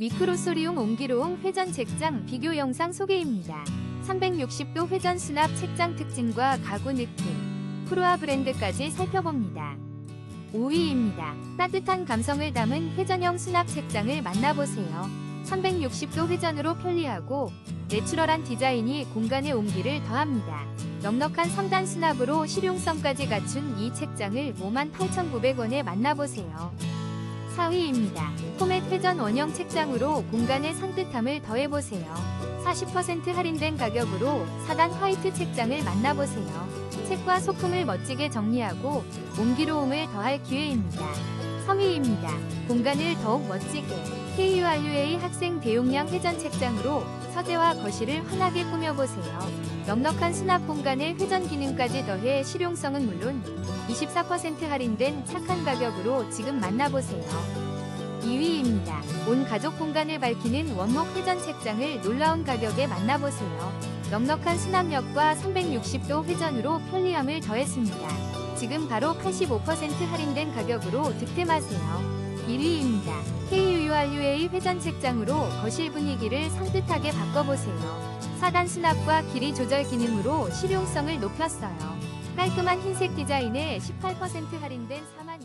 미크로소리움 옹기로움 회전 책장 비교 영상 소개입니다. 360도 회전 수납 책장 특징과 가구 느낌, 프로아 브랜드까지 살펴봅니다. 5위입니다. 따뜻한 감성을 담은 회전형 수납 책장을 만나보세요. 360도 회전으로 편리하고 내추럴한 디자인이 공간의 온기를 더합니다. 넉넉한 3단 수납으로 실용성까지 갖춘 이 책장을 58,900원에 만나보세요. 4위입니다. 포맷 회전 원형 책장으로 공간의 산뜻함을 더해보세요. 40% 할인된 가격으로 4단 화이트 책장을 만나보세요. 책과 소품을 멋지게 정리하고 온기로움을 더할 기회입니다. 3위입니다. 공간을 더욱 멋지게 KURUA 학생 대용량 회전 책장으로 서재와 거실을 환하게 꾸며보세요. 넉넉한 수납 공간에 회전 기능까지 더해 실용성은 물론 24% 할인된 착한 가격으로 지금 만나보세요. 2위입니다. 온 가족 공간을 밝히는 원목 회전 책장을 놀라운 가격에 만나보세요. 넉넉한 수납력과 360도 회전으로 편리함을 더했습니다. 지금 바로 85% 할인된 가격으로 득템하세요. 1위입니다. KURUA 회전 책장으로 거실 분위기를 산뜻하게 바꿔보세요. 4단 수납과 길이 조절 기능으로 실용성을 높였어요. 깔끔한 흰색 디자인에 18% 할인된 4만